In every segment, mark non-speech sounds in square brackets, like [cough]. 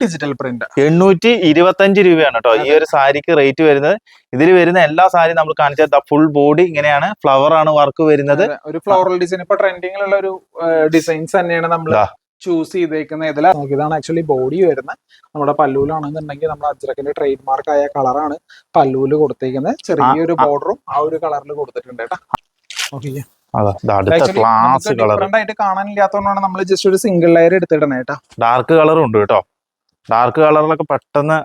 Digital print എണ്ണൂറ്റി ഇരുപത്തഞ്ച് രൂപയാണ് കേട്ടോ. ഈ ഒരു സാരിക്ക് റേറ്റ് വരുന്നത്. ഇതിൽ വരുന്ന എല്ലാ സാരി നമ്മൾ കാണിച്ചാൽ ഫുൾ ബോഡി ഇങ്ങനെയാണ്. ഫ്ലവർ ആണ് വർക്ക് വരുന്നത്. ഒരു ഫ്ലോറൽ ഡിസൈൻ ഇപ്പൊ ട്രെൻഡിങ്ങിലുള്ള ഒരു ഡിസൈൻസ് തന്നെയാണ് നമ്മൾ. ചൂസ് ചെയ്തേക്കുന്നത് ഇതിൽ ഇതാണ് ആക്ച്വലി ബോഡി വരുന്നത്. നമ്മുടെ പല്ലൂലാണെന്നുണ്ടെങ്കിൽ നമ്മുടെ അജ്രക്കിന്റെ ട്രേഡ് മാർക്ക് ആയ കളറാണ് പല്ലൂൽ കൊടുത്തേക്കുന്നത് ചെറിയൊരു ബോർഡറും ആ. ഒരു കളറിൽ കൊടുത്തിട്ടുണ്ട് കേട്ടോ. ഓക്കെ അതാ ഇത് അടുത്ത ക്ലാസ് കളർ ഡിഫറെന്റ് ആയിട്ട് കാണാനില്ലാത്തതുകൊണ്ടാണ് നമ്മൾ ജസ്റ്റ് ഒരു സിംഗിൾ ലെയർ എടുത്തിടണേ കേട്ടോ. ഡാർക്ക് കളറും ഉണ്ട് കേട്ടോ. ഡാർക്ക് കളറിലൊക്കെ പെട്ടെന്ന്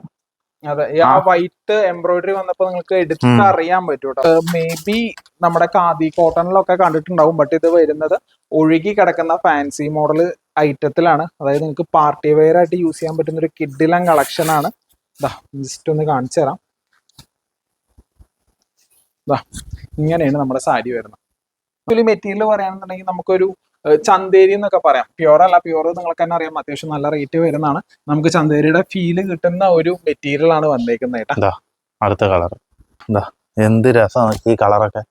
അതെ ഈ ആ. വൈറ്റ് എംബ്രോയിഡറി വന്നപ്പോ നിങ്ങൾക്ക് എടുത്ത് ഉം. അറിയാൻ പറ്റും കേട്ടോ മേ ബി നമ്മുടെ ഖാദി കോട്ടണിലൊക്കെ കണ്ടിട്ടുണ്ടാവും ബട്ട് ഇത് വരുന്നത് ഒഴുകി കിടക്കുന്ന ഫാൻസി മോഡൽ ഐറ്റത്തിലാണ് അതായത് നിങ്ങൾക്ക് പാർട്ടി വെയർ ആയിട്ട് യൂസ് ചെയ്യാൻ പറ്റുന്ന ഒരു കിഡിലം കളക്ഷൻ ആണ്. ജസ്റ്റ് ഒന്ന് കാണിച്ചു തരാം. ഇങ്ങനെയാണ് നമ്മുടെ സാരി വരുന്നത്. മെറ്റീരിയൽ പറയുകയാണെന്നുണ്ടെങ്കിൽ നമുക്കൊരു ചന്തേരി എന്നൊക്കെ പറയാം. പ്യുവർ അല്ല പ്യുവർ നിങ്ങൾക്ക് തന്നെ അറിയാം. അത്യാവശ്യം നല്ല റേറ്റ് വരുന്നതാണ്. നമുക്ക് ചന്തേരിയുടെ ഫീൽ കിട്ടുന്ന ഒരു മെറ്റീരിയൽ ആണ് വന്നേക്കുന്നത് കേട്ടോ. അടുത്ത കളർ എന്താ എന്ത് രസമാണ് ഈ കളറൊക്കെ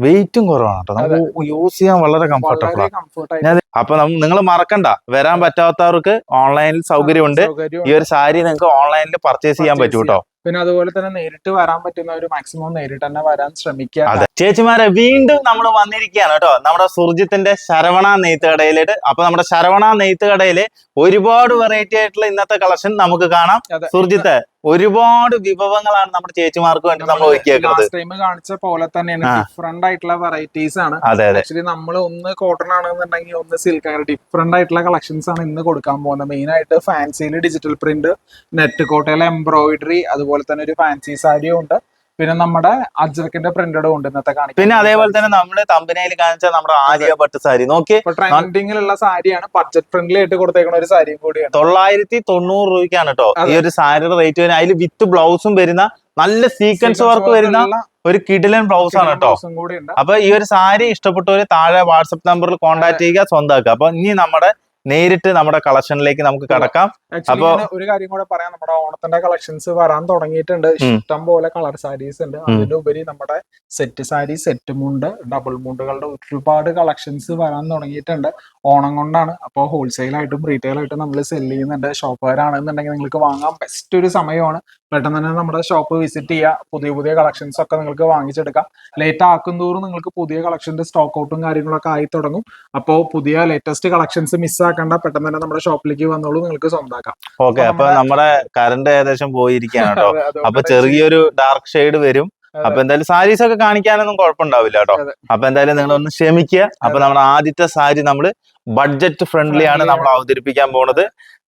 വെയിറ്റും കുറവാണ് കേട്ടോ. നമുക്ക് യൂസ് ചെയ്യാൻ വളരെ കംഫർട്ടബിൾ ആണ്. അപ്പൊ നിങ്ങൾ മറക്കണ്ട. വരാൻ പറ്റാത്തവർക്ക് ഓൺലൈനിൽ സൗകര്യമുണ്ട്. ഈ ഒരു സാരി നിങ്ങൾക്ക് ഓൺലൈനിൽ പർച്ചേസ് ചെയ്യാൻ പറ്റൂട്ടോ? പറ്റൂ കേട്ടോ പിന്നെ അതുപോലെ തന്നെ നേരിട്ട് വരാൻ പറ്റുന്ന ഒരു മാക്സിമം നേരിട്ട് തന്നെ വരാൻ ശ്രമിക്കുക. ചേച്ചിമാരെ വീണ്ടും നമ്മൾ വന്നിരിക്കുകയാണ് കേട്ടോ. നമ്മുടെ സുർജിത്തിന്റെ ശരവണ നെയ്ത്ത് കടയിലേക്ക് അപ്പൊ നമ്മുടെ ശരവണ നെയ്ത്ത് കടയിൽ ഒരുപാട് വെറൈറ്റി ആയിട്ടുള്ള ഇന്നത്തെ കളക്ഷൻ നമുക്ക് കാണാം. സുർജിത്ത് ഒരുപാട് വിഭവങ്ങളാണ് നമ്മുടെ ചേച്ചിമാർക്ക് വേണ്ടി നമ്മൾ ഒരുക്കിയേക്കുന്നത്. ടൈം കാണിച്ച പോലെ തന്നെയാണ്. ഡിഫറെന്റ് ആയിട്ടുള്ള വെറൈറ്റീസ് ആണ്. ആക്ച്വലി നമ്മൾ ഒന്ന് കോട്ടൺ ആണെന്നുണ്ടെങ്കിൽ ഒന്ന് സിൽക്ക് ആണ്. ഡിഫറെന്റ് ആയിട്ടുള്ള കളക്ഷൻസ് ആണ് ഇന്ന് കൊടുക്കാൻ പോകുന്നത്. മെയിൻ ആയിട്ട് ഫാൻസിയിൽ ഡിജിറ്റൽ പ്രിന്റ് നെറ്റ് കോട്ടയിലെ എംബ്രോയിഡറി അതുപോലെ തന്നെ ഒരു ഫാൻസി സാരിയും ഉണ്ട്. പിന്നെ നമ്മുടെ അജ്രക്കിന്റെ പ്രിന്റഡും ഉണ്ട് ഇന്നത്തെ കാണിക്കുന്നത്. പിന്നെ അതേപോലെ തന്നെ നമ്മുടെ തമ്പനയിൽ കാണിച്ച നമ്മുടെ ആര്യ പട്ട് സാരി. നോക്കി ട്രെൻഡിങ്ങിലുള്ള സാരിയാണ്. ബഡ്ജറ്റ് ഫ്രണ്ട്ലി ആയിട്ട് കൊടുത്തേക്കുന്ന ഒരു സാരിയും കൂടിയാണ്. തൊള്ളായിരത്തി തൊണ്ണൂറ് രൂപയ്ക്കാണ് കേട്ടോ ഈ ഒരു സാരിയുടെ റേറ്റ് വരുന്നത്. അതിൽ വിത്ത് ബ്ലൗസും വരുന്ന നല്ല സീക്വൻസ് വർക്ക് വരുന്ന ഒരു കിഡിലൻ ബ്ലൗസ് ആണ് കേട്ടോ അപ്പൊ ഈ ഒരു സാരി ഇഷ്ടപ്പെട്ടവര് താഴെ വാട്സപ്പ് നമ്പറിൽ കോൺടാക്ട് ചെയ്യുക സ്വന്തമാക്കുക അപ്പൊ ഇനി നമ്മുടെ നേരിട്ട് നമ്മുടെ കളക്ഷനിലേക്ക് നമുക്ക് കടക്കാം. അപ്പൊ- ഒരു കാര്യം കൂടെ പറയാം. നമ്മുടെ ഓണത്തിന്റെ കളക്ഷൻസ് വരാൻ തുടങ്ങിയിട്ടുണ്ട്. ഇഷ്ടം പോലെ കളർ സാരീസ് ഉണ്ട്. അതിലുപരി നമ്മുടെ സെറ്റ് സാരി സെറ്റ് മുണ്ട് ഡബിൾ മുണ്ടുകളുടെ ഒരുപാട് കളക്ഷൻസ് വരാൻ തുടങ്ങിയിട്ടുണ്ട്. ഓണം കൊണ്ടാണ്. അപ്പോൾ ഹോൾസെയിൽ ആയിട്ടും റീറ്റെയിൽ ആയിട്ടും നമ്മൾ സെൽ ചെയ്യുന്നുണ്ട്. ഷോപ്പുകാരാണെന്നുണ്ടെങ്കിൽ നിങ്ങൾക്ക് വാങ്ങാൻ ബെസ്റ്റ് ഒരു സമയമാണ്. പെട്ടെന്ന് തന്നെ നമ്മുടെ ഷോപ്പ് വിസിറ്റ് ചെയ്യുക പുതിയ പുതിയ കളക്ഷൻസ് ഒക്കെ നിങ്ങൾക്ക് വാങ്ങിച്ചെടുക്കാം. ലേറ്റ് ആക്കും തോറും നിങ്ങൾക്ക് പുതിയ കളക്ഷന്റെ സ്റ്റോക്ക് ഔട്ടും കാര്യങ്ങളൊക്കെ ആയി തുടങ്ങും. അപ്പോൾ പുതിയ ലേറ്റസ്റ്റ് കളക്ഷൻസ് മിസ്സാക്കണ്ട പെട്ടെന്ന് തന്നെ നമ്മുടെ ഷോപ്പിലേക്ക് വന്നോളൂ നിങ്ങൾക്ക് സ്വന്തമാക്കാം. ഓക്കെ അപ്പൊ നമ്മുടെ കറണ്ട് ഏകദേശം പോയിരിക്കുകയാണ് [laughs] കേട്ടോ. അപ്പൊ ചെറിയൊരു ഡാർക്ക് ഷെയ്ഡ് വരും. അപ്പൊ എന്തായാലും സാരീസ് ഒക്കെ കാണിക്കാനൊന്നും കുഴപ്പമുണ്ടാവില്ല കേട്ടോ. അപ്പൊ എന്തായാലും നിങ്ങൾ ഒന്ന് ക്ഷമിക്കുക. അപ്പൊ നമ്മുടെ ആദ്യത്തെ സാരി നമ്മൾ ബഡ്ജറ്റ് ഫ്രണ്ട്ലി ആണ് നമ്മൾ അവതരിപ്പിക്കാൻ പോണത്.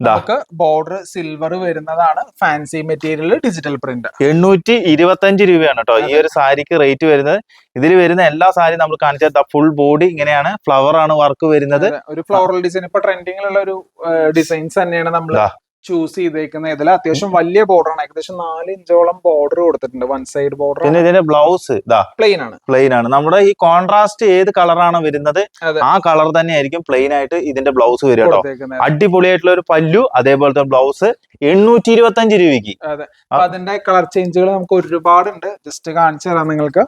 നമുക്ക് ബോർഡർ സിൽവർ വരുന്നതാണ് ഫാൻസി മെറ്റീരിയൽ ഡിജിറ്റൽ പ്രിന്റ് എണ്ണൂറ്റി ഇരുപത്തഞ്ച് രൂപയാണ് കേട്ടോ ഈ ഒരു സാരിക്ക് റേറ്റ് വരുന്നത്. ഇതിൽ വരുന്ന എല്ലാ സാരി നമ്മൾ കാണിച്ചത് ഫുൾ ബോഡി ഇങ്ങനെയാണ്. ഫ്ലവർ ആണ് വർക്ക് വരുന്നത്. ഒരു ഫ്ലോറൽ ഡിസൈൻ ഇപ്പൊ ട്രെൻഡിങ്ങിലുള്ള ഒരു ഡിസൈൻസ് തന്നെയാണ് നമ്മൾ. ചൂസ് ചെയ്തേക്കുന്നത് ഇതിൽ അത്യാവശ്യം വലിയ ബോർഡർ ആണ്. ഏകദേശം നാല് ഇഞ്ചോളം ബോർഡർ കൊടുത്തിട്ടുണ്ട്. വൺ സൈഡ് ബോർഡർ പിന്നെ ഇതിന്റെ ബ്ലൗസ് ഇതാ. പ്ലെയിൻ ആണ്. പ്ലെയിൻ ആണ്. നമ്മുടെ ഈ കോൺട്രാസ്റ്റ് ഏത് കളറാണ് വരുന്നത് ആ കളർ തന്നെ ആയിരിക്കും പ്ലെയിൻ ആയിട്ട് ഇതിന്റെ ബ്ലൗസ് വരിക കേട്ടോ. അടിപൊളിയായിട്ടുള്ള ഒരു പല്ലു അതേപോലത്തെ ബ്ലൗസ് എണ്ണൂറ്റി ഇരുപത്തി അഞ്ച് രൂപയ്ക്ക് അപ്പൊ അതിന്റെ കളർ ചേഞ്ചുകൾ നമുക്ക് ഒരുപാടുണ്ട്. ജസ്റ്റ് കാണിച്ചു തരാം നിങ്ങൾക്ക്.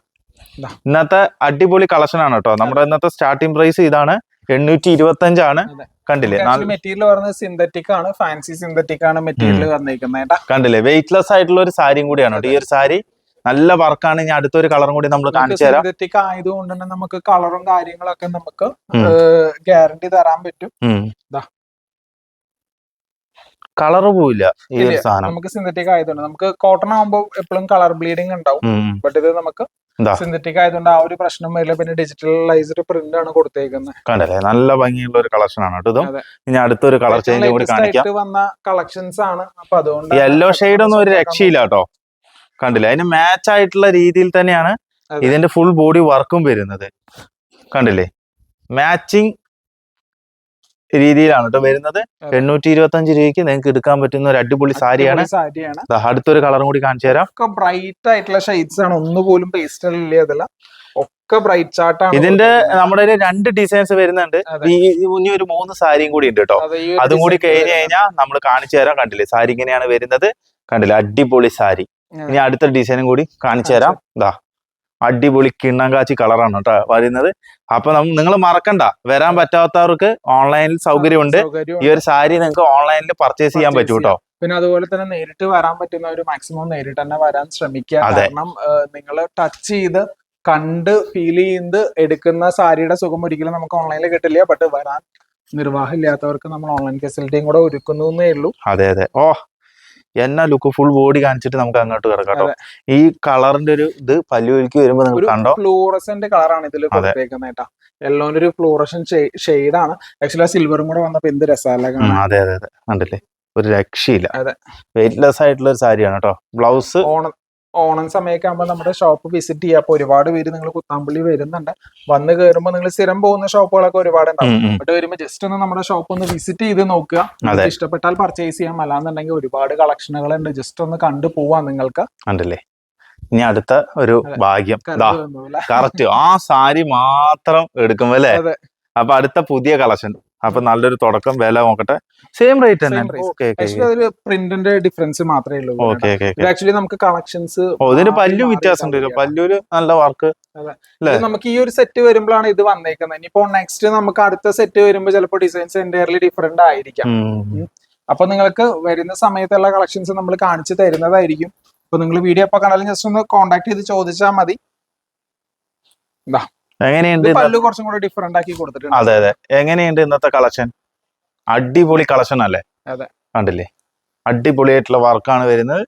ഇന്നത്തെ അടിപൊളി കളക്ഷൻ ആണ് കേട്ടോ. നമ്മുടെ ഇന്നത്തെ സ്റ്റാർട്ടിംഗ് പ്രൈസ് ഇതാണ് എണ്ണൂറ്റി ഇരുപത്തി അഞ്ചാണ് കണ്ടില്ലേ മെറ്റീരിയൽ പറഞ്ഞത് സിന്തറ്റിക് ആണ്. ഫാൻസി സിന്തറ്റിക് ആണ് മെറ്റീരിയൽ വന്നിരിക്കുന്നത് കണ്ടില്ലേ? വെയിറ്റ്ലെസ് ആയിട്ടുള്ള ഒരു സാരിയും കൂടിയാണ് ഈ ഒരു സാരി നല്ല വർക്കാണ് ഇനി അടുത്തൊരു കളറും കൂടി നമ്മൾ കാണിച്ചു തരാം. സിന്തറ്റിക് ആയതുകൊണ്ട് തന്നെ നമുക്ക് കളറും കാര്യങ്ങളൊക്കെ നമുക്ക് ഗ്യാരണ്ടി തരാൻ പറ്റും. കളറ് പോവില്ല ഈ ഒരു സാധനം. നമുക്ക് സിന്തറ്റിക് ആയതുകൊണ്ട്. നമുക്ക് കോട്ടൺ ആകുമ്പോൾ എപ്പോഴും കളർ ബ്ലീഡിങ് ഉണ്ടാവും. ബട്ട് ഇത് നമുക്ക്. സിന്തറ്റിക് ആയതുകൊണ്ട് ആ ഒരു പ്രശ്നം വരില്ല. പിന്നെ ഡിജിറ്റലൈസ്ഡ് പ്രിന്റ് ആണ് കൊടുത്തേക്കുന്നത് കണ്ടില്ലേ? നല്ല ഭംഗിയുള്ള ഒരു കളക്ഷൻ ആണ് കേട്ടോ. ഇനി അടുത്തൊരു കളർ ചേഞ്ച് കൂടി കാണിക്കാം. വന്ന കളക്ഷൻസ് ആണ്. അപ്പൊ അതുകൊണ്ട് യെല്ലോ ഷെയ്ഡ് ഒന്നും ഒരു രക്ഷയില്ല കേട്ടോ. കണ്ടില്ലേ? അതിന് മാച്ച് ആയിട്ടുള്ള രീതിയിൽ തന്നെയാണ് ഇതിന്റെ ഫുൾ ബോഡി വർക്കും വരുന്നത്. കണ്ടില്ലേ? മാച്ചിങ് രീതിയിലാണ് കേട്ടോ വരുന്നത്. എണ്ണൂറ്റി ഇരുപത്തി അഞ്ച് രൂപയ്ക്ക് നിങ്ങൾക്ക് എടുക്കാൻ പറ്റുന്ന ഒരു അടിപൊളി സാരിയാണ്. അടുത്തൊരു കളറും കൂടി കാണിച്ചു തരാം. ഒക്കെ ബ്രൈറ്റ് ആയിട്ടുള്ള ഷെയ്ഡ്സ് ആണ്. ഒന്നുപോലും പേസ്റ്റൽ ഇല്ല അതെല്ലാം ഒക്കെ ബ്രൈറ്റ് ചാർട്ടാണ് ഇതിന്റെ നമ്മുടെ ഒരു രണ്ട് ഡിസൈൻസ് വരുന്നുണ്ട്. ഇനി ഒരു മൂന്ന് സാരിയും കൂടി ഉണ്ട് കേട്ടോ അതും കൂടി കഴിഞ്ഞു കഴിഞ്ഞാൽ നമ്മൾ കാണിച്ചു തരാം. കണ്ടില്ലേ സാരി ഇങ്ങനെയാണ് വരുന്നത്. കണ്ടില്ലേ അടിപൊളി സാരി. ഇനി അടുത്ത ഡിസൈനും കൂടി കാണിച്ചു തരാം. ദാ അടിപൊളി കിണ്ണം കാച്ചി കളറാണ് കേട്ടോ വരുന്നത്. അപ്പൊ നിങ്ങൾ മറക്കണ്ട. വരാൻ പറ്റാത്തവർക്ക് ഓൺലൈനിൽ സൗകര്യമുണ്ട്. സൗകര്യം ഈ ഒരു സാരി നിങ്ങൾക്ക് ഓൺലൈനിൽ പർച്ചേസ് ചെയ്യാൻ പറ്റും കേട്ടോ. പിന്നെ അതുപോലെ തന്നെ നേരിട്ട് വരാൻ പറ്റുന്ന ഒരു മാക്സിമം നേരിട്ട് തന്നെ വരാൻ ശ്രമിക്കുക. കാരണം നിങ്ങൾ ടച്ച് ചെയ്ത് കണ്ട് ഫീൽ ചെയ്ത് എടുക്കുന്ന സാരിയുടെ സുഖം ഒരിക്കലും നമുക്ക് ഓൺലൈനിൽ കിട്ടില്ല. ബട്ട് വരാൻ നിർവാഹമില്ലാത്തവർക്ക് നമ്മൾ ഓൺലൈൻ ഫെസിലിറ്റിയും കൂടെ ഒരുക്കുന്നു എന്നേ ഉള്ളൂ. അതെ അതെ. ഓ എന്നാ ലുക്ക് ഫുൾ ബോഡി കാണിച്ചിട്ട് നമുക്ക് അങ്ങോട്ട് കിടക്കാം കേട്ടോ. ഈ കളറിന്റെ ഒരു ഇത് പല്ലുവലിക്ക് വരുമ്പോ നിങ്ങൾ കണ്ടോ? ഫ്ലൂറസന്റ് കളറാണ് ഇതിൽ കൊടുത്തേക്കുന്നത് യെല്ലോന്റെ ഒരു ഫ്ലൂറസൻ ആണ്. ആക്ച്വലി ആ സിൽവറും കൂടെ വന്നപ്പോ എന്ത് രസമല്ല അതെ അതെ അതെ. കണ്ടില്ലേ? ഒരു രക്ഷയില്ല. വെയിറ്റ്ലെസ് ആയിട്ടുള്ള ഒരു സാരിയാണ് കേട്ടോ. ബ്ലൗസ് ഓണം സമയമൊക്കെ ആകുമ്പോൾ നമ്മുടെ ഷോപ്പ് വിസിറ്റ് ചെയ്യാം. അപ്പൊ ഒരുപാട് പേര് നിങ്ങൾ കുത്താമ്പള്ളി വരുന്നുണ്ട്. വന്ന് കയറുമ്പോൾ നിങ്ങൾ സ്ഥിരം പോകുന്ന ഷോപ്പുകളൊക്കെ ഒരുപാട് ഉണ്ടാവും ഇവിടെ വരുമ്പോൾ ജസ്റ്റ് ഒന്ന് നമ്മുടെ ഷോപ്പ് ഒന്ന് വിസിറ്റ് ചെയ്ത് നോക്കുക. ഇഷ്ടപ്പെട്ടാൽ പർച്ചേസ് ചെയ്യാം. അല്ലാന്നുണ്ടെങ്കിൽ ഒരുപാട് കളക്ഷനുകൾ ഉണ്ട് ജസ്റ്റ് ഒന്ന് കണ്ടു പോവാം നിങ്ങൾക്ക്. ഇനി അടുത്ത ഒരു ഭാഗ്യം. കറക്റ്റ് ആ സാരി മാത്രം എടുക്കുമ്പോ അല്ലേ? അപ്പൊ അടുത്ത പുതിയ കളക്ഷൻ അപ്പൊ നല്ലൊരു തുടക്കം വില നോക്കട്ടെ. സെയിം റേറ്റ് തന്നെ. അതിൽ പ്രിന്റിന്റെ ഡിഫറൻസ് മാത്രമേ ഉള്ളൂ. ഓക്കെ ഓക്കെ ആക്ച്വലി നമുക്ക് കളക്ഷൻസ് ഇതിന് പല്ലു വ്യത്യാസം ഉണ്ട്. പല്ലൂര് നല്ല വർക്ക്? നമുക്ക് ഈ ഒരു സെറ്റ് വരുമ്പോഴാണ് ഇത് വന്നേക്കുന്നത്. ഇനിയിപ്പോ നെക്സ്റ്റ് നമുക്ക് അടുത്ത സെറ്റ് വരുമ്പോൾ ചിലപ്പോ ഡിസൈൻസ് എന്റയർലി ഡിഫറെന്റ് ആയിരിക്കാം. അപ്പൊ നിങ്ങൾക്ക് വരുന്ന സമയത്തുള്ള കളക്ഷൻസ് നമ്മൾ കാണിച്ചു തരുന്നതായിരിക്കും. അപ്പൊ നിങ്ങൾ വീഡിയോ അപ്പൊ കണ്ടാലും ജസ്റ്റ് ഒന്ന് കോൺടാക്ട് ചെയ്ത് ചോദിച്ചാൽ മതി. എങ്ങനെയുണ്ട് പല്ല് കുറച്ചും കൂടെ ഡിഫറെന്റ് ആക്കി കൊടുത്തിട്ടുണ്ട്. അതെ അതെ. എങ്ങനെയുണ്ട് ഇന്നത്തെ കളക്ഷൻ? അടിപൊളി കളക്ഷൻ അല്ലേ? അതെ. കണ്ടില്ലേ? അടിപൊളിയായിട്ടുള്ള വർക്കാണ് വരുന്നത്.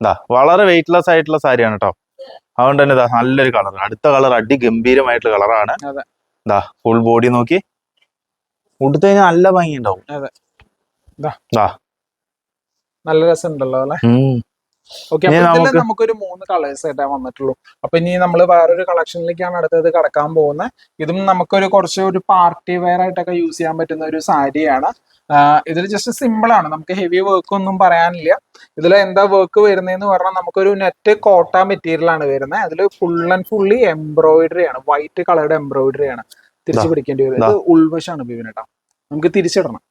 എന്താ വളരെ വെയിറ്റ്ലെസ് ആയിട്ടുള്ള സാരിയാണ് കേട്ടോ അതുകൊണ്ട് തന്നെ ഇതാ നല്ലൊരു കളർ അടുത്ത കളർ അടി ഗംഭീരമായിട്ടുള്ള കളറാണ്. ഇതാ ഫുൾ ബോഡി നോക്കി. ഉടുത്തു കഴിഞ്ഞാൽ നല്ല ഭംഗി ഉണ്ടാവും നല്ല രസം ഉണ്ടല്ലോ അല്ലെ. ഓക്കെ നമുക്കൊരു മൂന്ന് കളേഴ്സ് ആയിട്ടേ വന്നിട്ടുള്ളൂ. അപ്പൊ ഇനി നമ്മൾ വേറൊരു കളക്ഷനിലേക്കാണ് അടുത്തത് കടക്കാൻ പോകുന്നത് ഇതും നമുക്കൊരു കുറച്ച് ഒരു പാർട്ടി വെയർ ആയിട്ടൊക്കെ യൂസ് ചെയ്യാൻ പറ്റുന്ന ഒരു സാരിയാണ്. ഇതിൽ ജസ്റ്റ് സിമ്പിൾ ആണ്. നമുക്ക് ഹെവി വർക്ക് ഒന്നും പറയാനില്ല. ഇതിൽ എന്താ വർക്ക് വരുന്നതെന്ന് പറഞ്ഞാൽ നമുക്കൊരു നെറ്റ് കോട്ട മെറ്റീരിയൽ ആണ് വരുന്നത് അതിൽ ഫുൾ ആൻഡ് ഫുള്ളി എംബ്രോയിഡറി ആണ്. വൈറ്റ് കളറുടെ എംബ്രോയിഡറി ആണ്. തിരിച്ചു പിടിക്കേണ്ടി വരും. ദാ. ഇത് ഉൾവശാണ് ബിബിനേട്ടാ നമുക്ക് തിരിച്ചിടണം.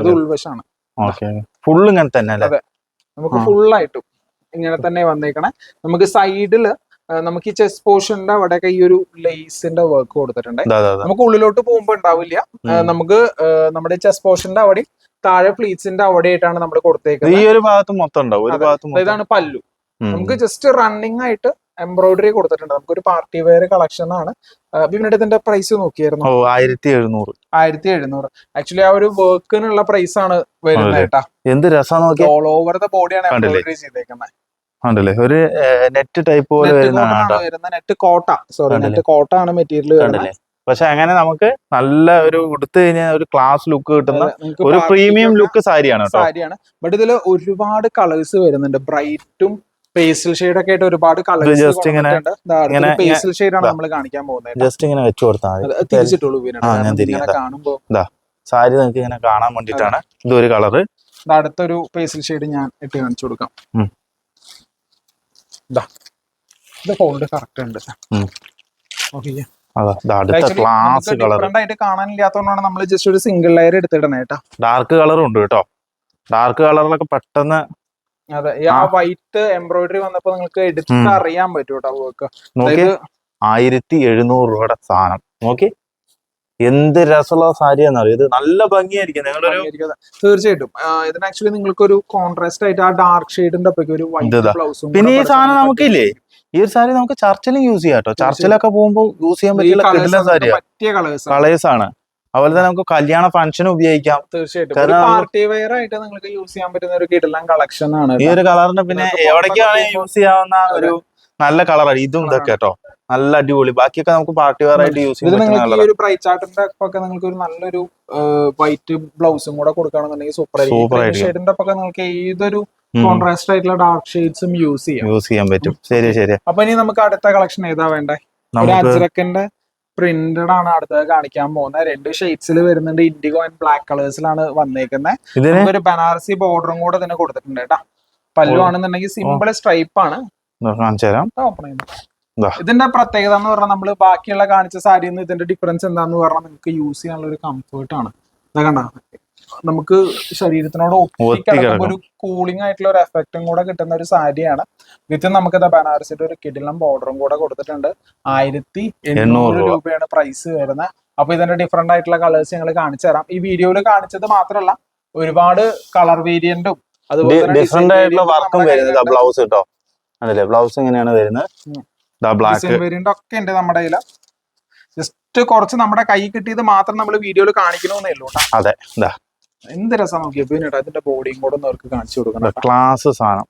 ഇത് ഉൾവശാണ്. ഫുള്ള് ഫുൾ ഇങ്ങനെ തന്നെ അതെ. നമുക്ക് ആ. ഇങ്ങനെ തന്നെ വന്നേക്കണേ. നമുക്ക് സൈഡിൽ നമുക്ക് ഈ ചെസ് പോർഷന്റെ അവിടെയൊക്കെ ഈ ഒരു ലേസിന്റെ വർക്ക് കൊടുത്തിട്ടുണ്ട്. നമുക്ക് ഉള്ളിലോട്ട് പോകുമ്പോ ഉണ്ടാവില്ല. നമുക്ക് നമ്മുടെ ചെസ് പോർഷന്റെ അവിടെ താഴെ പ്ലീറ്റ്സിന്റെ അവിടെ ആയിട്ടാണ് നമ്മൾ കൊടുത്തേക്കുന്നത് ഈ ഒരു ഭാഗത്ത് മൊത്തം ഉണ്ടാവും ഒരു. ഭാഗത്ത് ഇതാണ് പല്ലു. നമുക്ക് ജസ്റ്റ് റണ്ണിങ് ആയിട്ട് എംബ്രോയിഡറി കൊടുത്തിട്ടുണ്ട്. നമുക്ക് ഒരു പാർട്ടി വെയർ കളക്ഷൻ ആണ്. ഇതിന്റെ പ്രൈസ് നോക്കിയായിരുന്നു. ഓ ആയിരത്തി എഴുന്നൂറ് ആയിരത്തി എഴുന്നൂറ് ആക്ച്വലി ആ ഒരു വർക്കിനുള്ള പ്രൈസ് ആണ് വരുന്നത്. കേട്ടാ. എന്ത് രസം നോക്കിയാ. ഓൾ ഓവർ ദ ബോഡിയാണ്? എംബ്രോയിഡറി ചെയ്തേക്കുന്നത് ഉണ്ടല്ലേ ഒരു നെറ്റ് ടൈപ്പ് പോലെ വരുന്നത്. നെറ്റ് കോട്ട. സോറി നെറ്റ് കോട്ട ആണ് മെറ്റീരിയൽ വരുന്നത്. പക്ഷെ അങ്ങനെ നമുക്ക് നല്ല ഒരു ഉടുത്തു കഴിഞ്ഞാൽ ഒരു ക്ലാസ് ലുക്ക് കിട്ടുന്ന ഒരു പ്രീമിയം ലുക്ക് സാരിയാണ് സാരിയാണ്. ബട്ട് ഇതിൽ ഒരുപാട് കളേഴ്സ് വരുന്നുണ്ട്. ബ്രൈറ്റും പേസ്റ്റൽ ഷെയ്ഡ് ഒക്കെ ആയിട്ട് ഒരുപാട് just ഇങ്ങനെ- ഷെയ്ഡ് ആണ് നമ്മൾ കാണിക്കാൻ പോകുന്നത് ജസ്റ്റ് ഇങ്ങനെ വെച്ചു കൊടുത്താൽ തിരിച്ചിട്ടുള്ളൂ കാണുമ്പോ സാരി നിങ്ങൾക്ക് ഇങ്ങനെ കാണാൻ വേണ്ടിയിട്ടാണ് ഇതൊരു കളറ് അടുത്തൊരു പേസിൽ ഷെയ്ഡ് ഞാൻ ഇട്ട് കാണിച്ചു കൊടുക്കാം. ഉം. ഇതാ ഇത് ഹോൾഡ് കറക്റ്റ് ഉണ്ട്. ഓക്കെ ഡിഫറെന്റ് കാണാനില്ലാത്തതുകൊണ്ടാണ് നമ്മൾ ജസ്റ്റ് ഒരു സിംഗിൾ ലെയർ എടുത്തിടണേ കേട്ടോ. ഡാർക്ക് കളറും ഉണ്ട് കേട്ടോ. ഡാർക്ക് കളറിലൊക്കെ പെട്ടെന്ന് അതെ. ആ. വൈറ്റ് എംബ്രോയിഡറി വന്നപ്പോ നിങ്ങൾക്ക് എടുത്ത്. അറിയാൻ പറ്റും കേട്ടോ വർക്ക് ആയിരത്തി എഴുന്നൂറ് രൂപയുടെ സാധനം. നോക്കി. എന്ത് രസമുള്ള സാരിയാന്ന് അറിയോ ഇത് നല്ല ഭംഗിയായിരിക്കും. നിങ്ങളൊരു തീർച്ചയായിട്ടും. ഇതിന് ആക്ച്വലി നിങ്ങൾക്ക് ഒരു കോൺട്രാസ്റ്റ് ആയിട്ട് ആ ഡാർക്ക് ഷെയ്ഡിന്റെ ഒപ്പം ഒരു വൈറ്റ്. ബ്ലൗസും പിന്നെ ഈ സാധനം നമുക്കില്ലേ? ഈ ഒരു സാരി നമുക്ക് ചർച്ചിലും യൂസ് ചെയ്യാം കേട്ടോ ചർച്ചിലൊക്കെ പോകുമ്പോൾ യൂസ് ചെയ്യാൻ പറ്റിയ കളേഴ്സ് ആണ്. അതുപോലെ തന്നെ നമുക്ക് കല്യാണ ഫംഗ്ഷൻ ഉപയോഗിക്കാം. തീർച്ചയായിട്ടും. പാർട്ടി വെയർ ആയിട്ട് നിങ്ങൾക്ക് യൂസ് ചെയ്യാൻ പറ്റുന്ന ഒരു കിടലം കളക്ഷൻ ആണ് ഈ ഒരു കളറിന് പിന്നെ എവിടേക്കാണ് യൂസ് ചെയ്യാവുന്ന ഒരു നല്ല കളറാണ് ഇതും ഇതൊക്കെ കേട്ടോ. നല്ല അടിപൊളി. ബാക്കിയൊക്കെ നമുക്ക് പാർട്ടി വെയർ ആയിട്ട് യൂസ് ചെയ്യാം ചെയ്യാൻ ഒരു ബ്രൈറ്റ് ചാർട്ടിന്റെ ഒക്കെ നിങ്ങൾക്ക് ഒരു നല്ലൊരു വൈറ്റ് ബ്ലൗസും കൂടെ കൊടുക്കുകയാണെന്നുണ്ടെങ്കിൽ സൂപ്പർ ആയിരിക്കും. ഷെയ്ഡിന്റെ ഒക്കെ നിങ്ങൾക്ക് ഏതൊരു കോൺട്രാസ്റ്റ് ആയിട്ടുള്ള ഡാർക്ക് ഷെയ്ഡ്സും യൂസ് ചെയ്യാം. യൂസ് ചെയ്യാൻ പറ്റും. ശരി ശരി അപ്പൊ ഇനി നമുക്ക് അടുത്ത കളക്ഷൻ ഏതാ വേണ്ടേ? അജ്രക്കിന്റെ പ്രിന്റഡ് ആണ് അടുത്തത് കാണിക്കാൻ പോകുന്നത്. രണ്ട് ഷെയ്ഡ്സിൽ വരുന്നുണ്ട്. ഇൻഡിഗോ ആൻഡ് ബ്ലാക്ക് കളേഴ്സിലാണ് വന്നേക്കുന്നത് ഒരു ബനാറസി ബോർഡറും കൂടെ തന്നെ കൊടുത്തിട്ടുണ്ട് കേട്ടാ. പല്ലു ആണെന്നുണ്ടെങ്കിൽ സിമ്പിൾ സ്ട്രൈപ്പ് ആണ്. ഓപ്പൺ ചെയ്യുന്നത്. ഇതിന്റെ പ്രത്യേകത എന്ന് പറഞ്ഞാൽ നമ്മൾ ബാക്കിയുള്ള കാണിച്ച സാരി നിന്ന് ഇതിന്റെ ഡിഫറൻസ് എന്താന്ന് പറഞ്ഞാൽ നിങ്ങൾക്ക് യൂസ് ചെയ്യാനുള്ള ഒരു കംഫേർട്ട് ആണ്. ഇതാ കണ്ട? നമുക്ക് ശരീരത്തിനോട് ഒരു കൂളിംഗ് ആയിട്ടുള്ള ഒരു എഫക്റ്റും കൂടെ കിട്ടുന്ന ഒരു സാരിയാണ്. വിത്ത് നമുക്ക് ബനാറസിന്റെ ഒരു കിടിലം ബോർഡറും കൂടെ കൊടുത്തിട്ടുണ്ട്. ആയിരത്തി എണ്ണൂറ് എണ്ണൂറ് രൂപ. രൂപയാണ് പ്രൈസ് വരുന്നത് അപ്പൊ ഇതിന്റെ ഡിഫറെന്റ് ആയിട്ടുള്ള കളേഴ്സ് ഞങ്ങൾ കാണിച്ചു തരാം. ഈ വീഡിയോയിൽ കാണിച്ചത് മാത്രമല്ല ഒരുപാട് കളർ വേരിയന്റും അതുപോലെ ഡിഫറെന്റ് ആയിട്ടുള്ള വർക്കും വരുന്നത്. ബ്ലൗസ് കേട്ടോ അതല്ലേ? ബ്ലൗസ് എങ്ങനെയാണ് വരുന്നത്. ബ്ലാക്ക് വേരിയന്റ് ഒക്കെ ഉണ്ട് നമ്മുടെ കയ്യിൽ. ജസ്റ്റ് കുറച്ച് നമ്മുടെ കൈ കിട്ടിയത് മാത്രം നമ്മൾ വീഡിയോയിൽ കാണിക്കണമെന്നേ ഉള്ളൂ അതെ. എന്ത് രസം നോക്കിയോ? പിന്നെ അതിന്റെ ബോഡിയും കൂടെ ഒന്ന് അവർക്ക് കാണിച്ചു കൊടുക്കണം ക്ലാസ് സാധനം.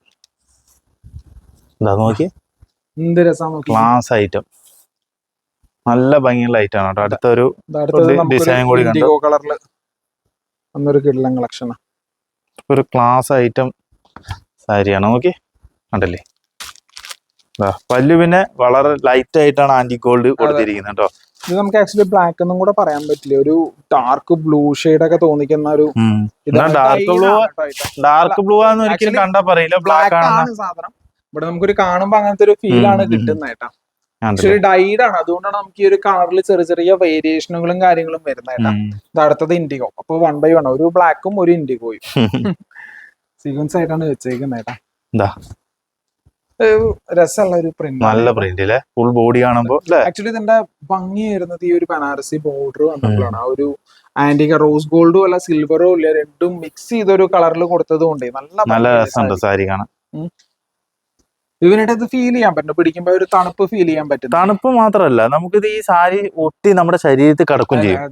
ഇതാ നോക്കി എന്ത് രസം നോക്കി ക്ലാസ് ഐറ്റം നല്ല ഭംഗിയുള്ള ഐറ്റം ആണ് കേട്ടോ അടുത്തൊരു ഡിസൈൻ കൂടി കളറിൽ അന്നൊരു കിടലം കളക്ഷൻ ഒരു ക്ലാസ് ഐറ്റം സാരിയാണ് നോക്കി കണ്ടല്ലേ? പല്ലു പിന്നെ വളരെ ലൈറ്റ് ആയിട്ടാണ് ആന്റി ഗോൾഡ് കൊടുത്തിരിക്കുന്നത് കേട്ടോ ഇത് നമുക്ക് ആക്ച്വലി ബ്ലാക്ക് എന്നും കൂടെ പറയാൻ പറ്റില്ല. ഒരു ഡാർക്ക് ബ്ലൂ ഷെയ്ഡ് ഒക്കെ തോന്നിക്കുന്ന ഒരു ഡാർക്ക് ബ്ലൂ ഡാർക്ക് ബ്ലൂ ആണെന്ന് ഒരിക്കലും കണ്ടാ പറയില്ല. ബ്ലാക്ക് ആണ്. സാധനം. ഇവിടെ നമുക്കൊരു കാണുമ്പോ അങ്ങനത്തെ ഒരു ഫീൽ ആണ് കിട്ടുന്നേട്ടാ ഡൈഡ് ആണ്. അതുകൊണ്ടാണ് നമുക്ക് ഈ ഒരു കളറിൽ ചെറിയ ചെറിയ വേരിയേഷനുകളും കാര്യങ്ങളും ഉം. ഇത് അടുത്തത് ഇൻഡിഗോ അപ്പൊ വൺ ബൈ വൺ ഒരു ബ്ലാക്കും ഒരു ഇൻഡിഗോയും സീക്വൻസ് [laughs] ആയിട്ടാണ്. ഒരു രസമുള്ള ഒരു പ്രിന്റ് നല്ല പ്രിന്റ് അല്ലേ ഫുൾ ബോഡി കാണുമ്പോ ആക്ച്വലി ഇതിന്റെ ഭംഗി വരുന്നത് ഈ ഒരു ബനാറസി ബോർഡർ വന്നപ്പോഴാണ്. ആ ഒരു ആന്റിക റോസ് ഗോൾഡും അല്ല സിൽവറും ഇല്ല രണ്ടും മിക്സ് ചെയ്തൊരു കളറിൽ കൊടുത്തത് കൊണ്ട് നല്ല നല്ല രസമുണ്ട് സാരി. കാണാൻ. ഇവനായിട്ട് ഇത് ഫീൽ ചെയ്യാൻ പറ്റും. പിടിക്കുമ്പോ ഒരു തണുപ്പ് ഫീൽ ചെയ്യാൻ പറ്റും തണുപ്പ് മാത്രമല്ല നമുക്കിത് ഈ സാരി ഒട്ടി നമ്മുടെ ശരീരത്തിൽ കിടക്കും ചെയ്യും.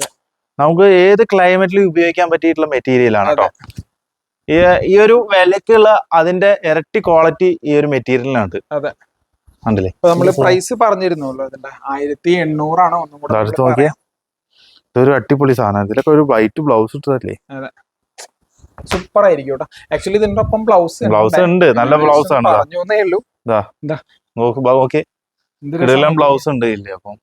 നമുക്ക് ഏത് ക്ലൈമറ്റിലും ഉപയോഗിക്കാൻ പറ്റിയിട്ടുള്ള മെറ്റീരിയൽ ആണ് കേട്ടോ ഈ ഒരു വിലക്കുള്ള അതിന്റെ ഇരട്ടി ക്വാളിറ്റി ഈ ഒരു മെറ്റീരിയലിനുണ്ട് അതെ. കണ്ടില്ലേ? ഇപ്പൊ നമ്മൾ പ്രൈസ് പറഞ്ഞിരുന്നല്ലോ അതിന്റെ ആയിരത്തി എണ്ണൂറാണ് ഒന്നും കൂടെ അടുത്ത് നോക്കിയേ. ഇതൊരു അടിപൊളി സാധനം. ഇതിലൊക്കെ ഒരു വൈറ്റ് ബ്ലൗസ് ഇട്ടതല്ലേ? സൂപ്പർ ആയിരിക്കും കേട്ടോ. ആക്ച്വലി ഇതിന്റെ ഒപ്പം ബ്ലൗസ് ബ്ലൗസ് ഉണ്ട്. നല്ല ബ്ലൗസ് ആണ്. പറഞ്ഞു ഉള്ളൂ. നോക്ക് രസമാണ്. ബ്ലൗസ് ഉണ്ട് ഇല്ലേ അപ്പം.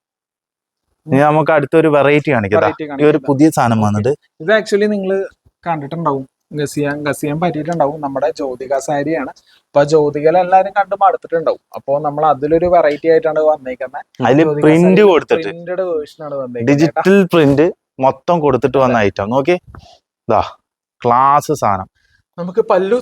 ഇനി നമുക്ക് അടുത്തൊരു വെറൈറ്റി കാണിക്കാം. ഈ ഒരു പുതിയ സാധനം വന്നിട്ട് ഇത് ആക്ച്വലി നിങ്ങൾ കണ്ടിട്ടുണ്ടാവും. ഗസിയാൻ ഗസിയാൻ പറ്റിയിട്ടുണ്ടാവും. നമ്മുടെ ജ്യോതിക സാരിയാണ്. അപ്പൊ ജ്യോതികയിൽ എല്ലാരും കണ്ടു മടുത്തിട്ടുണ്ടാവും. അപ്പൊ നമ്മൾ അതിലൊരു വെറൈറ്റി ആയിട്ടാണ് വന്നേക്കുന്നത് അതിൽ പ്രിന്റ് കൊടുത്തിട്ട്. പ്രിന്റഡ് വേർഷനാണ് വന്നേക്കുന്നത് ഡിജിറ്റൽ പ്രിന്റ് മൊത്തം കൊടുത്തിട്ട് വന്ന ഐറ്റം നോക്കി ഇതാ ക്ലാസ് സാധനം. നമുക്ക് പല്ലു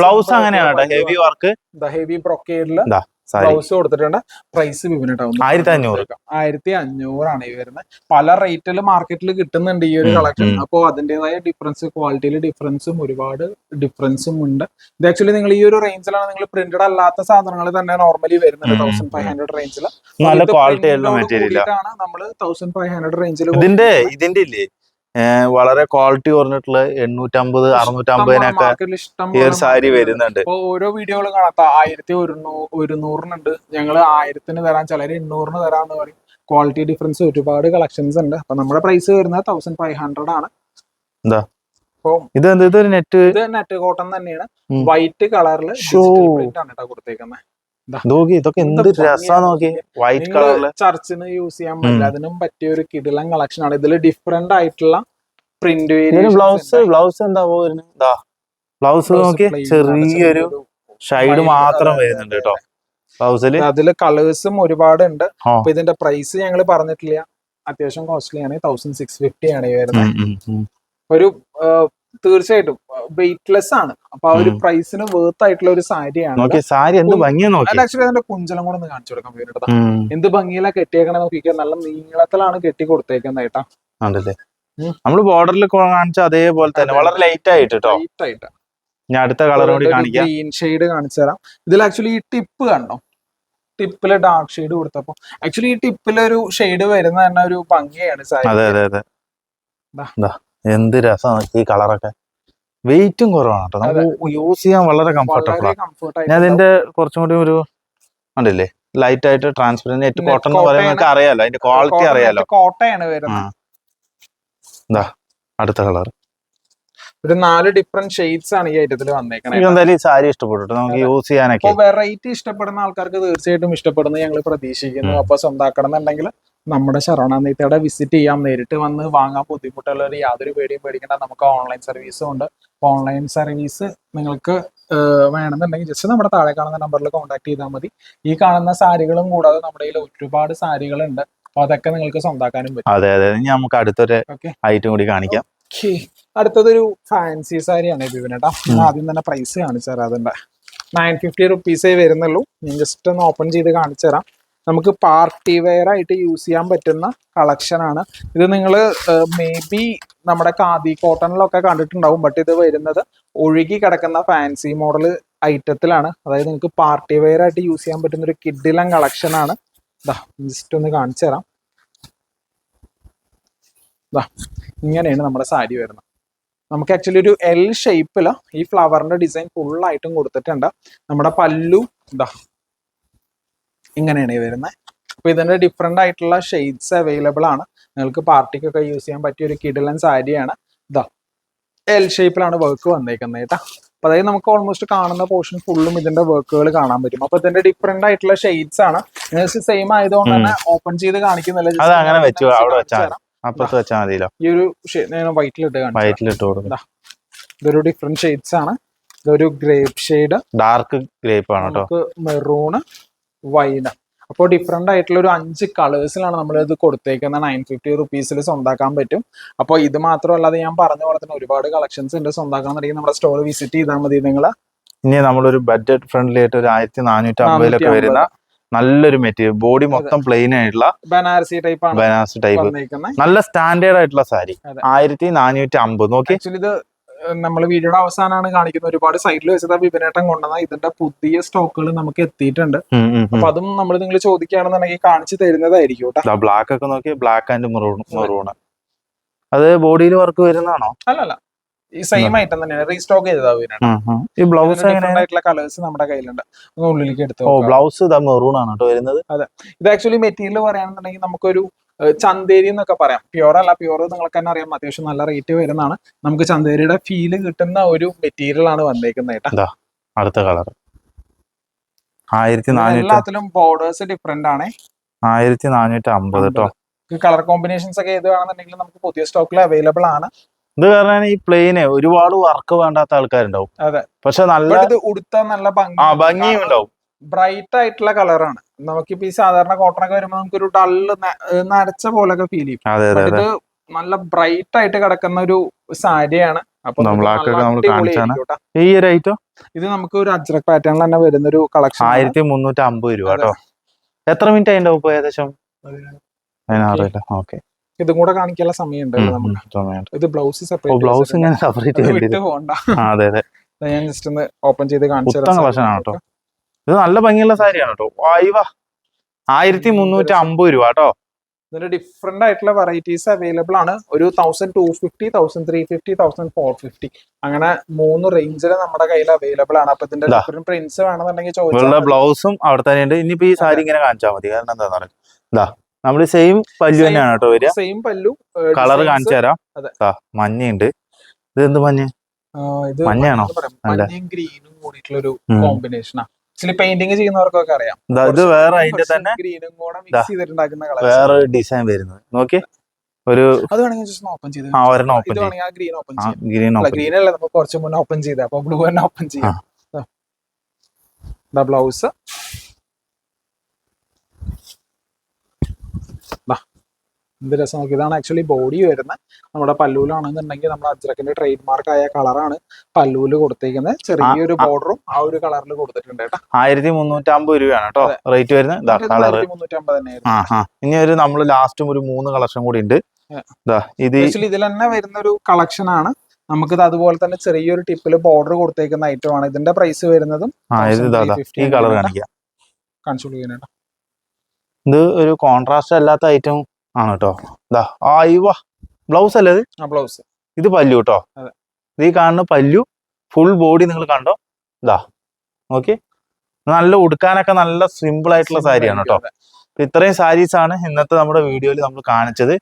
ബ്ലൗസ് അങ്ങനെയാണ് ഹെവി വർക്ക് ഹെവി ബ്രൊക്കേഡിൽ സാരി ബ്ലൗസ് കൊടുത്തിട്ടുണ്ട്. പ്രൈസ് വിപണിട്ടാവും ആയിരത്തി അഞ്ഞൂറ്. ആയിരത്തി അഞ്ഞൂറാണ് ഈ വരുന്നത്. പല റേറ്റിൽ മാർക്കറ്റിൽ കിട്ടുന്നുണ്ട് ഈ ഒരു കളക്ഷൻ അപ്പോ അപ്പോൾ അതിന്റേതായ ഡിഫറൻസ് ക്വാളിറ്റിയിൽ ഡിഫറൻസും ഒരുപാട് ഡിഫറൻസും ഉണ്ട്. ഇത് ആക്ച്വലി നിങ്ങൾ ഈ ഒരു റേഞ്ചിലാണ് നിങ്ങൾ പ്രിന്റഡ് അല്ലാത്ത സാധനങ്ങൾ തന്നെ നോർമലി വരുന്നത് തൗസൻഡ് ഫൈവ്. ഹൺഡ്രഡ് റേഞ്ചിൽ നല്ല ക്വാളിറ്റി മെറ്റീരിയലാണ് നമ്മൾ തൗസൻഡ് ഫൈവ് ഹൺഡ്രഡ് റേഞ്ചിൽ ഇതിന്റെ ഇതിന്റെ ഇല്ലേ? വളരെ ക്വാളിറ്റി കുറഞ്ഞിട്ടുള്ള എണ്ണൂറ്റമ്പത് അറുന്നൂറ്റമ്പതിനൊക്കെ ഈ ഒരു സാരി വരുന്നുണ്ട്. ഓരോ വീഡിയോകൾ കാണാത്ത ആയിരത്തി ഒരുന്നൂ ഒരുന്നൂറിനുണ്ട്. ഞങ്ങൾ ആയിരത്തിന് തരാൻ ചിലർ എണ്ണൂറിന് തരാന്ന് പറയും. ക്വാളിറ്റി ഡിഫറൻസ് ഒരുപാട് കളക്ഷൻസ് ഉണ്ട്. അപ്പൊ നമ്മുടെ പ്രൈസ് വരുന്നത് തൗസൻഡ് ഫൈവ് ഹൺഡ്രഡ് ആണ്. എന്താ? ഇത് നെറ്റ് ഇത് നെറ്റ് കോട്ടൺ തന്നെയാണ്. വൈറ്റ് കളറിൽ ഷോ. ആണ് കേട്ടോ കൊടുത്തേക്കുന്നത് നോക്കി ഇതൊക്കെ എന്ത് രസാ നോക്കി. വൈറ്റ് കളറിൽ ചർച്ചിന് യൂസ് ചെയ്യാൻ പറ്റില്ല. അതിനും പറ്റിയ ഒരു കിടിലൻ കളക്ഷൻ ആണ്. ഇതിൽ ഡിഫറെന്റ് ആയിട്ടുള്ള പ്രിന്റ് ബ്ലൗസ് ബ്ലൗസ് എന്താ പോകുന്നത് ബ്ലൗസ് നോക്കി ചെറിയൊരു ഷൈഡ് മാത്രം വരുന്നുണ്ട് കേട്ടോ. ബ്ലൗസിൽ അതിൽ കളേഴ്സും ഒരുപാട് ഉണ്ട് അപ്പൊ ഇതിന്റെ പ്രൈസ് ഞങ്ങൾ പറഞ്ഞിട്ടില്ല. അത്യാവശ്യം കോസ്റ്റ്ലി ആണ്. തൗസൻഡ് സിക്സ് ഫിഫ്റ്റി ആണ് ഈ വരുന്നത് ഒരു തീർച്ചയായിട്ടും. വെയിറ്റ്ലെസ് ആണ്. അപ്പൊ ആ ഒരു. പ്രൈസിന് വേർത്ത് ആയിട്ടുള്ള ഒരു സാരിയാണ്. സാരി എന്ത് ആക്ച്വലി അതിന്റെ കുഞ്ചലം കൂടെ ഒന്ന് കാണിച്ചു കൊടുക്കാം വേണ്ടിട്ട് എന്ത് ഭംഗിയിലാ കെട്ടിയേക്കണേ നോക്കിക്കാൻ നല്ല നീളത്തിലാണ് കെട്ടി കൊടുത്തേക്കുന്നത് അതല്ലേ കണ്ടില്ലേ നമ്മൾ നമ്മൾ ബോർഡറിൽ കാണിച്ച അതേപോലെ തന്നെ. വളരെ ലൈറ്റ് ആയിട്ട് കേട്ടോ ലൈറ്റ് ആയിട്ട്. ഞാൻ അടുത്ത കളർ കൂടി കാണിക്കാം. ഗ്രീൻ ഷെയ്ഡ് കാണിച്ചു തരാം. ഇതിൽ ആക്ച്വലി ഈ ടിപ്പ് കണ്ടോ? ടിപ്പിൽ ഡാർക്ക് ഷെയ്ഡ് കൊടുത്തപ്പോ. ആക്ച്വലി ഈ ടിപ്പിലൊരു ഷെയ്ഡ് വരുന്ന തന്നെ ഒരു ഭംഗിയാണ് സാരി അതെ അതെ അതെ. എന്ത് രസമാണ് ഈ കളറൊക്കെ. വെയിറ്റും കുറവാണ് കേട്ടോ. നമുക്ക് യൂസ് ചെയ്യാൻ വളരെ കംഫർട്ടബിൾ ആണ്. ഞാൻ ഇതിന്റെ കുറച്ചും കൂടി ഒരു ഉണ്ടല്ലേ ലൈറ്റ് ആയിട്ട് ട്രാൻസ്പെറന്റ് നെറ്റ് കോട്ടൺ എന്ന് പറയുന്നത് അറിയാലോ? അതിന്റെ ക്വാളിറ്റി അറിയാലോ? കോട്ടയാണ് എന്താ അടുത്ത കളർ. ഒരു നാല് ഡിഫറെന്റ് ഷെയ്ഡ്സ് ആണ് ഈ ഐറ്റത്തിൽ വന്നേക്കണേ എനിക്ക് എന്തായാലും ഈ സാരി ഇഷ്ടപ്പെട്ടു നമുക്ക് യൂസ് ചെയ്യാനൊക്കെ. വെറൈറ്റി ഇഷ്ടപ്പെടുന്ന ആൾക്കാർക്ക് തീർച്ചയായിട്ടും ഇഷ്ടപ്പെടുന്ന ഞങ്ങൾ പ്രതീക്ഷിക്കുന്നു. അപ്പൊ സ്വന്താക്കണം എന്നുണ്ടെങ്കിൽ നമ്മുടെ ശരണാനീത്തയുടെ വിസിറ്റ് ചെയ്യാം. നേരിട്ട് വന്ന് വാങ്ങാൻ ബുദ്ധിമുട്ടുള്ളവർ യാതൊരു പേടിയും പേടിക്കേണ്ട. നമുക്ക് ഓൺലൈൻ സർവീസും ഉണ്ട്. ഓൺലൈൻ സർവീസ് നിങ്ങൾക്ക് വേണമെന്നുണ്ടെങ്കിൽ ജസ്റ്റ് നമ്മുടെ താഴെ കാണുന്ന നമ്പറിൽ കോൺടാക്ട് ചെയ്താൽ മതി. ഈ കാണുന്ന സാരികളും കൂടാതെ നമ്മുടെ കയ്യിൽ ഒരുപാട് സാരികളുണ്ട്. അപ്പൊ അതൊക്കെ നിങ്ങൾക്ക് സ്വന്താക്കാനും പറ്റും. അതെ അതെ. ഇനി നമുക്ക് അടുത്തൊരു ഐറ്റം കൂടി കാണിക്കാം. അടുത്തതൊരു ഫാൻസി സാരിയാണ് ബിബിനേട്ടാ ആദ്യം തന്നെ പ്രൈസ് കാണിച്ചു തരാം അതിന്റെ നയൻ ഫിഫ്റ്റി റുപ്പീസേ വരുന്നുള്ളൂ. ഞാൻ ജസ്റ്റ് ഒന്ന് ഓപ്പൺ ചെയ്ത് കാണിച്ചു തരാം. നമുക്ക് പാർട്ടി വെയർ ആയിട്ട് യൂസ് ചെയ്യാൻ പറ്റുന്ന കളക്ഷൻ ആണ്. ഇത് നിങ്ങൾ മേ ബി നമ്മുടെ കാതി കോട്ടണിലൊക്കെ കണ്ടിട്ടുണ്ടാവും ബട്ട് ഇത് വരുന്നത് ഒഴുകി കിടക്കുന്ന ഫാൻസി മോഡൽ ഐറ്റത്തിലാണ് അതായത് നിങ്ങൾക്ക് പാർട്ടി വെയർ ആയിട്ട് യൂസ് ചെയ്യാൻ പറ്റുന്ന ഒരു കിഡിലം കളക്ഷൻ ആണ്. ജസ്റ്റ് ഒന്ന് കാണിച്ചു തരാം. ദാ ഇങ്ങനെയാണ് നമ്മുടെ സാരി വരുന്നത്. നമുക്ക് ആക്ച്വലി ഒരു എൽ ഷേപ്പിൽ ഈ ഫ്ലവറിന്റെ ഡിസൈൻ ഫുള്ളായിട്ടും കൊടുത്തിട്ടുണ്ട്. നമ്മുടെ പല്ലു ഇതാ ഇങ്ങനെയാണ് ഈ വരുന്നത് അപ്പൊ ഇതിന്റെ ഡിഫറെന്റ് ആയിട്ടുള്ള ഷെയ്ഡ്സ് അവൈലബിൾ ആണ്. നിങ്ങൾക്ക് പാർട്ടിക്കൊക്കെ യൂസ് ചെയ്യാൻ പറ്റിയ ഒരു കിഡിലൻ സാരിയാണ് ഇതാ എൽ ഷേപ്പിലാണ് വർക്ക് വന്നേക്കുന്നത് കേട്ടോ അപ്പൊ അതായത് നമുക്ക് ഓൾമോസ്റ്റ് കാണുന്ന പോർഷൻ ഫുള്ളും ഇതിന്റെ വർക്കുകൾ കാണാൻ പറ്റും. അപ്പൊ ഇതിന്റെ ഡിഫറെന്റ് ആയിട്ടുള്ള ഷെയ്ഡ്സ് ആണ്. സെയിം ആയതുകൊണ്ട് തന്നെ ഓപ്പൺ ചെയ്ത് കാണിക്കുന്നില്ല. അപ്പുറത്ത് വെച്ചാൽ മതിയല്ലോ. ഈ ഒരു വൈറ്റിലിട്ട് കൊടുക്കും. ഇതൊരു ഡിഫറെന്റ് ഷെയ്ഡ്സ് ആണ്. ഇതൊരു ഗ്രേപ്പ് ഷെയ്ഡ് ഡാർക്ക് ഗ്രേപ്പ് ആണ് കേട്ടോ മെറൂണ് വൈഡ് അപ്പോൾ ഡിഫറെന്റ് ആയിട്ടുള്ള ഒരു അഞ്ച് കളേഴ്സിലാണ് നമ്മൾ ഇത് കൊടുത്തേക്കുന്ന. നയൻ ഫിഫ്റ്റി റുപ്പീസിൽ സ്വന്താക്കാൻ പറ്റും. അപ്പോൾ ഇത് മാത്രമല്ലാതെ ഞാൻ പറഞ്ഞ പോലെ തന്നെ ഒരുപാട് കളക്ഷൻസ് ഉണ്ട്. സ്വന്താക്കാൻ തുടങ്ങി നമ്മുടെ സ്റ്റോർ വിസിറ്റ് ചെയ്താൽ മതി നിങ്ങൾ ഇനി നമ്മളൊരു ബഡ്ജറ്റ് ഫ്രണ്ട്ലി ആയിട്ട് ഒരു ആയിരത്തി നാനൂറ്റി അമ്പതിലൊക്കെ വരുന്ന നല്ലൊരു മെറ്റീരിയൽ ബോഡി മൊത്തം പ്ലെയിൻ ആയിട്ടുള്ള ബനാറസി ടൈപ്പ് ആണ് ബനാസ് ടൈപ്പ് നല്ല സ്റ്റാൻഡേർഡ് ആയിട്ടുള്ള സാരി. ആയിരത്തി നാനൂറ്റി അമ്പത് നോക്കി ഇത് നമ്മൾ വീഡിയോയുടെ അവസാനമാണ് കാണിക്കുന്നത്. ഒരുപാട് സൈഡിൽ വെച്ചത് വിപനേട്ടം കൊണ്ടുവന്ന ഇതിന്റെ പുതിയ സ്റ്റോക്കുകൾ നമുക്ക് എത്തിയിട്ടുണ്ട്. അപ്പൊ അതും നമ്മൾ നിങ്ങൾ ചോദിക്കുകയാണെന്നുണ്ടെങ്കിൽ കാണിച്ചു തരുന്നതായിരിക്കും കേട്ടോ. ബ്ലാക്ക് ഒക്കെ നോക്കി ബ്ലാക്ക് ആൻഡ് മെറൂൺ മെറൂണ് അത് ബോഡിയിൽ വർക്ക് വരുന്നതാണോ? അല്ലല്ല. ഈ സെയിം ഐറ്റം തന്നെയാണ്. റീസ്റ്റോക്ക് ചെയ്തതാ വിപനേട്ടം ഉം, ഉം. ഈ ബ്ലൗസ് ആയിട്ടുള്ള കളേഴ്സ് നമ്മുടെ കയ്യിലുണ്ട്. ഉള്ളിലേക്ക് എടുത്തു ബ്ലൗസ് ഇതാ മെറൂൺ ആണ് കേട്ടോ വരുന്നത്. ഇത് ആക്ച്വലി മെറ്റീരിയൽ പറയുകയാണെന്നുണ്ടെങ്കിൽ നമുക്കൊരു ചന്തേരി എന്നൊക്കെ പറയാം. പ്യുവർ അല്ല പ്യുവർ നിങ്ങൾക്ക് തന്നെ അറിയാം. അത്യാവശ്യം നല്ല റേറ്റ് വരുന്നതാണ്. നമുക്ക് ചന്തേരിയുടെ ഫീൽ കിട്ടുന്ന ഒരു മെറ്റീരിയൽ ആണ് വന്നേക്കുന്നത് കേട്ടോ. അടുത്ത കളർ ആയിരത്തി എല്ലാത്തിലും ബോർഡേഴ്സ് ഡിഫറെന്റ് ആണ്. ആയിരത്തി നാനൂറ്റി അമ്പത് കേട്ടോ കളർ കോമ്പിനേഷൻസ് ഒക്കെ ഏത് വേണമെന്നുണ്ടെങ്കിൽ നമുക്ക് പുതിയ സ്റ്റോക്കിൽ അവൈലബിൾ ആണ്. ഇത് കാരണം ഈ പ്ലെയിന് ഒരുപാട് വർക്ക് വേണ്ടാത്ത ആൾക്കാരുണ്ടാവും. അതെ. പക്ഷെ നല്ല ഉടുത്ത നല്ല ആ ഭംഗിയും ഉണ്ടാവും. ബ്രൈറ്റ് ആയിട്ടുള്ള കളറാണ് നമുക്കിപ്പോ ഈ സാധാരണ കോട്ടൺ ഒക്കെ വരുമ്പോൾ നമുക്കൊരു ഡള്ള് നരച്ച പോലൊക്കെ ഫീൽ ചെയ്യും. ഇത് നല്ല ബ്രൈറ്റ് ആയിട്ട് കിടക്കുന്ന ഒരു സാരിയാണ്. അപ്പൊ. ഈ ഒരു ഐറ്റം ഇത് നമുക്ക് ഒരു അജ്രക് പാറ്റേണിൽ തന്നെ വരുന്ന ഒരു കളക്ഷൻ ആയിരത്തി മുന്നൂറ്റി അമ്പത് രൂപ കേട്ടോ. എത്ര മിനിറ്റ് അതിന്റെ ഉപ്പ് ഏകദേശം? ഓക്കെ. ഇതും കൂടെ കാണിക്കാനുള്ള സമയമുണ്ട് നമുക്ക്. ഇത് ബ്ലൗസ് സെപ്പറേറ്റ് ബ്ലൗസ് ഇങ്ങനെ സെപ്പറേറ്റ് വിട്ട് പോകണ്ട അതെ അതെ. ഞാൻ ജസ്റ്റ് ഒന്ന് ഓപ്പൺ ചെയ്ത് കാണിച്ചു ഇത് നല്ല ഭംഗിയുള്ള സാരിയാണ് കേട്ടോ വായിവ ആയിരത്തി മുന്നൂറ്റി അമ്പത് രൂപ കേട്ടോ ഇതിന്റെ ഡിഫറെന്റ് ആയിട്ടുള്ള വെറൈറ്റീസ് അവൈലബിൾ ആണ്. ഒരു thousand two fifty thousand three fifty thousand four fifty അങ്ങനെ മൂന്ന് റേഞ്ചിൽ നമ്മുടെ കയ്യിൽ അവൈലബിൾ ആണ്. അപ്പൊ ഇതിന്റെ. ഡിഫറെന്റ് പ്രിന്റ്സ് വേണമെന്നുണ്ടെങ്കിൽ ചോദിച്ചു ചോദിച്ചാൽ ബ്ലൗസും അവിടെ തന്നെ ഉണ്ട്. ഇനിയിപ്പോ ഈ സാരി ഇങ്ങനെ കാണിച്ചാൽ മതി. കാരണം എന്താ പറയുക നമ്മൾ സെയിം പല്ലു തന്നെയാണ് കേട്ടോ വരിക. സെയിം പല്ലു കളർ കാണിച്ചു തരാം. മഞ്ഞയുണ്ട്. ഇത് എന്ത് മഞ്ഞ? മഞ്ഞയാണോ? ഗ്രീനും കൂടിയിട്ടുള്ള ഒരു ഉം. ആക്ച്വലി പെയിന്റിങ് ചെയ്യുന്നവർക്കൊക്കെ അറിയാം. ദാ, ഇത് വേറെ അതിന്റെ തന്നെ ഗ്രീനും കൂടെ ദാ. മിക്സ് ചെയ്തിട്ടുണ്ടാക്കുന്ന കളർ വേറെ ഡിസൈൻ വരുന്നത്. നോക്കി. ഒരു അത് വേണമെങ്കിൽ ഓപ്പൺ ചെയ്ത് ആ ഒരെണ്ണം ഓപ്പൺ ചെയ്യും. ആ ഗ്രീൻ ഓപ്പൺ ആ ഗ്രീൻ ഗ്രീൻ അല്ല നമുക്ക് കുറച്ച് മുന്നേ ഓപ്പൺ ചെയ്ത. അപ്പൊ ബ്ലൂ തന്നെ ഓപ്പൺ ചെയ്യാം. ബ്ലൗസ് എന്ത് രസം നോക്കി ഇതാണ് ആക്ച്വലി ബോഡി വരുന്നത്. നമ്മുടെ പല്ലൂലാണെന്നുണ്ടെങ്കിൽ നമ്മുടെ അജ്രക്കിന്റെ ട്രേഡ് മാർക്ക് ആയ കളറാണ് പല്ലൂൽ കൊടുത്തേക്കുന്നത്. ചെറിയൊരു ബോർഡറും ആ. ഒരു കളറിൽ കൊടുത്തിട്ടുണ്ട് കേട്ടോ. ആയിരത്തി മുന്നൂറ്റമ്പത് രൂപയാണ് കേട്ടോ. റേറ്റ് വരുന്നത്? കളർ തന്നെയായിരുന്നു. ഇനി ഒരു നമ്മൾ ലാസ്റ്റും ഒരു മൂന്ന് കളക്ഷൻ കൂടി ഉണ്ട്. ഇത് ഇതിൽ തന്നെ വരുന്ന ഒരു കളക്ഷൻ ആണ്. നമുക്കിത് അതുപോലെ തന്നെ ചെറിയൊരു ടിപ്പിൽ ബോർഡർ കൊടുത്തേക്കുന്ന ഐറ്റം ആണ്. ഇതിന്റെ പ്രൈസ് വരുന്നതും. ഈ കളർ കാണിക്കാം. ഇത് ഒരു കോൺട്രാസ്റ്റ് അല്ലാത്ത ഐറ്റം ആണ് കേട്ടോ ഇതാ ആ ഇവ ബ്ലൗസ് അല്ലേ ഇത്? ബ്ലൗസ് ഇത് പല്ലു കേട്ടോ ഇത് ഈ കാണുന്ന പല്ലു ഫുൾ ബോഡി നിങ്ങൾ കണ്ടോ? ഇതാ ഓക്കെ നല്ല ഉടുക്കാനൊക്കെ നല്ല സിമ്പിൾ ആയിട്ടുള്ള സാരിയാണ് കേട്ടോ ഇത്രയും സാരീസ് ആണ് ഇന്നത്തെ നമ്മുടെ വീഡിയോയിൽ നമ്മൾ കാണിച്ചത്.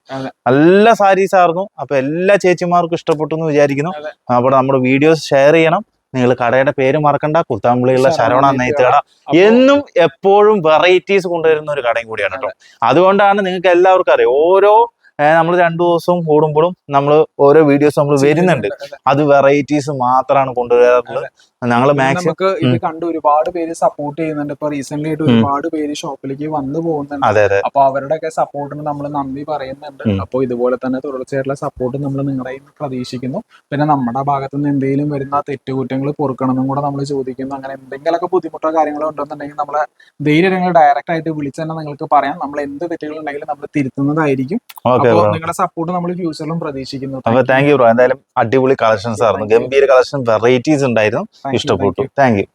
നല്ല സാരീസ് ആയിരുന്നു അപ്പൊ എല്ലാ ചേച്ചിമാർക്കും ഇഷ്ടപ്പെട്ടു എന്ന് വിചാരിക്കുന്നു. അപ്പോൾ നമ്മുടെ വീഡിയോസ് ഷെയർ ചെയ്യണം. നിങ്ങൾ കടയുടെ പേര് മറക്കണ്ട. കുത്താമ്പിളിയുള്ള ശരവണ ശരവണ നെയ്ത്ത് കട അപ്പൊ എന്നും എപ്പോഴും വെറൈറ്റീസ് കൊണ്ടുവരുന്ന ഒരു കടയും കൂടിയാണ് കേട്ടോ. അതുകൊണ്ടാണ് നിങ്ങൾക്ക് എല്ലാവർക്കും അറിയാം. ഓരോ നമ്മൾ രണ്ടു ദിവസവും കൂടുമ്പോഴും നമ്മൾ ഓരോ വീഡിയോസ് നമ്മൾ വരുന്നുണ്ട്. അത്. വെറൈറ്റീസ് മാത്രമാണ് കൊണ്ടുവരാറുള്ളത്. ഞങ്ങൾ മാക്സിമം നമുക്ക് ഇത്. കണ്ട് ഒരുപാട് പേര് സപ്പോർട്ട് ചെയ്യുന്നുണ്ട്. ഇപ്പൊ റീസെന്റ് ആയിട്ട് ഒരുപാട് പേര് ഷോപ്പിലേക്ക് വന്നു പോകുന്നുണ്ട്. അപ്പൊ അവരുടെ ഒക്കെ സപ്പോർട്ടിന് നമ്മൾ നന്ദി പറയുന്നുണ്ട്. അപ്പോൾ അപ്പൊ ഇതുപോലെ തന്നെ തുടർച്ചയായിട്ടുള്ള സപ്പോർട്ട് നമ്മൾ കയ്യിൽ പ്രതീക്ഷിക്കുന്നു. പിന്നെ നമ്മുടെ ഭാഗത്ത് നിന്ന് എന്തെങ്കിലും വരുന്ന തെറ്റുകുറ്റങ്ങൾ പൊറുക്കണമെന്നും കൂടെ നമ്മൾ ചോദിക്കുന്നു. അങ്ങനെ എന്തെങ്കിലുമൊക്കെ ബുദ്ധിമുട്ടോ കാര്യങ്ങളോ ഉണ്ടെന്നുണ്ടെങ്കിൽ നമ്മളെ ധൈര്യം ഡയറക്റ്റ് ആയിട്ട് വിളിച്ച് തന്നെ നിങ്ങൾക്ക് പറയാം. നമ്മൾ എന്ത് തെറ്റുകൾ ഉണ്ടെങ്കിലും നമ്മൾ തിരുത്തുന്നതായിരിക്കും. നിങ്ങളുടെ സപ്പോർട്ട് നമ്മൾ ഫ്യൂച്ചറിലും പ്രതീക്ഷിക്കുന്നു. അപ്പൊ താങ്ക് യു ബ്രോ എന്തായാലും അടിപൊളി കളക്ഷൻസ് ആയിരുന്നു ഗംഭീര കളക്ഷൻ വെറൈറ്റീസ് ഉണ്ടായിരുന്നു. ഇഷ്ടപ്പെട്ടു. Thank you